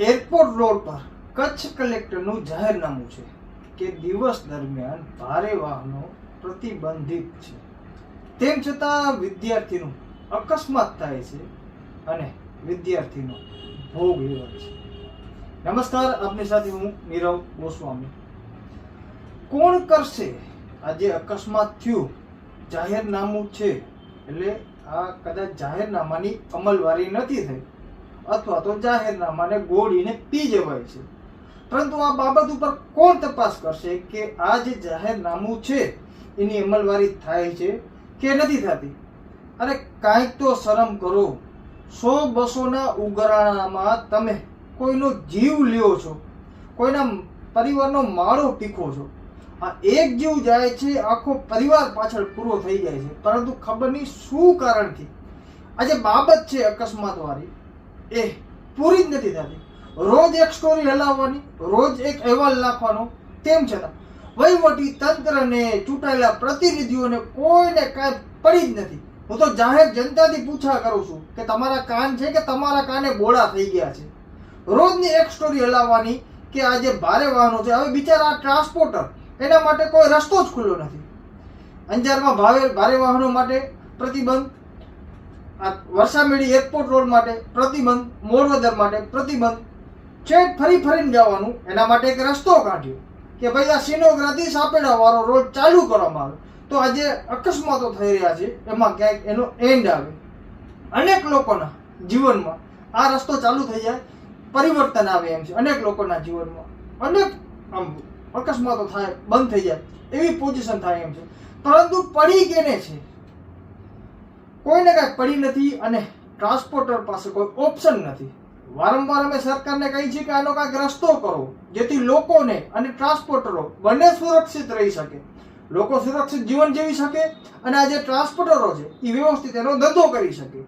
Airport road પર કચ્છ કલેક્ટરનું જાહેરનામું છે કે દિવસ દરમિયાન ભારે વાહનો પ્રતિબંધિત છે. તેમ છતાં વિદ્યાર્થીનું અકસ્માત થાય છે અને વિદ્યાર્થીનો ભોગ લેવાય છે. નમસ્કાર, આપની સાથે હું નીરવ ગોસ્વામી. કોણ કરશે? આજે અકસ્માત થયું. જાહેરનામું છે. એટલે આ કદાચ જાહેરનામાની અમલવારી નથી થઈ. અથવા તો જાહેરનામાને ગોળીને પી જવાય છે. પરંતુ આ બાબત ઉપર કોણ તપાસ કરશે કે આ જે જાહેરનામું છે, એની અમલવારી થાય છે કે નથી થતી? અરે કાંઈક તો શરમ કરો. સો બસોના ઉઘરાણામાં તમે કોઈનો જીવ લ્યો છો. કોઈના પરિવારનો માળો પીખો છો. આ એક જીવ જાય છે, આખો પરિવાર પાછળ પૂરો થઈ જાય છે. પરંતુ ખબર નહીં શું કારણથી? આ જે બાબત છે અકસ્માત વાળી એ પૂરી જ નથી થતી. રોજ એક સ્ટોરી હલાવવાની, રોજ એક અહેવાલ લખવાનો તેમ છતાં વહીવટી તંત્રને ચૂંટાયેલા પ્રતિનિધિઓને કોઈને કાંઈ પડી જ નથી. હું તો જાહેર જનતાથી પૂછા કરું છું કે તમારા કાન છે કે તમારા કાને બોળા થઈ ગયા છે? રોજની એક સ્ટોરી હલાવવાની કે આ જે ભારે વાહનો છે. હવે બિચારા ટ્રાન્સપોર્ટર એના માટે કોઈ રસ્તો જ ખુલ્લો નથી. અંજારમાં ભાવે ભારે વાહનો માટે પ્રતિબંધ વરસામેડી એરપોર્ટ રોડ માટે પ્રતિબંધ મોરવદર માટે પ્રતિબંધ, છેક ફરી ફરીને જવાનું, એના માટે એક રસ્તો કાઢ્યો કે ભાઈ આ સિનોગ્રાથી સાપેડા વાળો રોડ ચાલુ કરવામાં આવે. તો આજે અકસ્માતો થઈ રહ્યા છે, એમાં ક્યાંક એનો એન્ડ આવે. અનેક લોકોના જીવનમાં આ રસ્તો ચાલુ થઈ જાય, પરિવર્તન આવે એમ છે, અનેક લોકોના જીવનમાં અનેક આમ અકસ્માતો થાય, બંધ થઈ જાય, એવી પોઝિશન થાય એમ છે. પરંતુ પડી કેને છે? કોઈને કાંઈ પડી નથી અને ટ્રાન્સપોર્ટર પાસે કોઈ ઓપ્શન નથી. વારંવાર અમે સરકારને કહી છીએ કે આનો કાંઈક રસ્તો કરો, જેથી લોકોને અને ટ્રાન્સપોર્ટરો બંને સુરક્ષિત રહી શકે. લોકો સુરક્ષિત જીવન જીવી શકે અને આ જે ટ્રાન્સપોર્ટરો છે, એ વ્યવસ્થિત એનો ધંધો કરી શકે.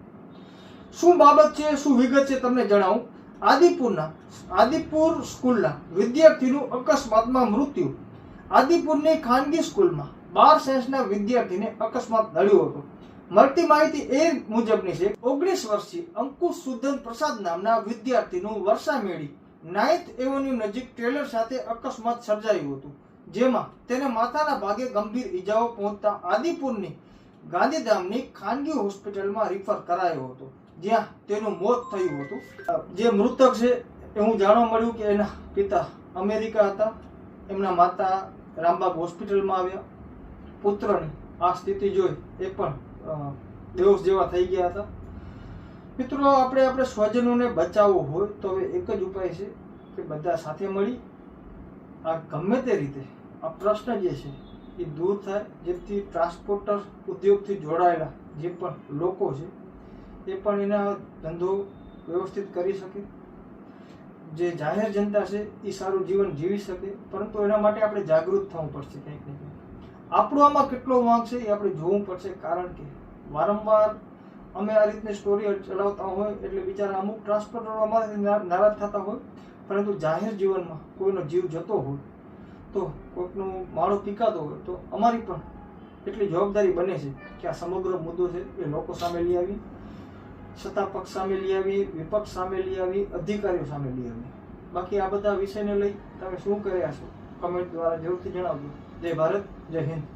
શું બાબત છે, શું વિગત છે તમને જણાવું? આદિપુરના, આદિપુર સ્કૂલના વિદ્યાર્થીનું અકસ્માતમાં મૃત્યુ. આદિપુરની ખાનગી સ્કૂલમાં બાર સાયન્સના વિદ્યાર્થીને અકસ્માત નડ્યો હતો. મળતી માહિતી એ મુજબની છે. ઓગણીસ વર્ષથી અંકુશ સુધન પ્રસાદ નામના વિદ્યાર્થીનું વર્ષા મેળી નાઇન્થ એવન્યુ નજીક ટ્રેલર સાથે અકસ્માત સર્જાયું હતું, જેમાં તેને માથાના ભાગે ગંભીર ઈજાઓ પહોંચતા આદિપુરની ગાંધીધામની ખાનગી હોસ્પિટલમાં રિફર કરાયો હતો, જ્યાં તેનું મોત થયું હતું. જે મૃતક છે એ હું જાણવા મળ્યું કે એના પિતા અમેરિકા હતા. એમના માતા રામબાગ હોસ્પિટલમાં આવ્યા. પુત્રની આ સ્થિતિ જોઈ એ પણ બેહોશ જેવા થઈ ગયા હતા. મિત્રો, આપણે આપણે સ્વજનોને બચાવવું હોય તો હવે એક જ ઉપાય છે કે બધા સાથે મળી આ ગમે તે રીતે, આ પ્રશ્ન જે છે એ દૂર થાય, જેથી ટ્રાન્સપોર્ટર ઉદ્યોગથી જોડાયેલા જે પણ લોકો છે, એ પણ એના ધંધો વ્યવસ્થિત કરી શકે. જે જાહેર જનતા છે એ સારું જીવન જીવી શકે, પરંતુ એના માટે આપણે જાગૃત થવું પડશે કંઈક ને કંઈક આપણો આમાં કેટલો વાંક છે એ આપણે જોવું પડશે, કારણ કે વારંવાર અમે આ રીતની સ્ટોરી ચલાવતા હોય એટલે બિચારા અમુક ટ્રાન્સપોર્ટરો અમારાથી નારાજ થતા હોય, પરંતુ જાહેર જીવનમાં કોઈનો જીવ જતો હોય, તો કોઈકનું માળો પીકાતો હોય, તો અમારી પણ એટલી જવાબદારી બને છે કે આ સમગ્ર મુદ્દો છે એ લોકો સામે લઈ આવી સત્તા પક્ષ સામે લઈ આવી, વિપક્ષ સામે લઈ આવી, અધિકારીઓ સામે લઈ આવી. બાકી આ બધા વિષયને લઈ તમે શું કર્યા છો? કમેન્ટ દ્વારા જરૂરથી જણાવજો. જય ભારત જય હિન્દ.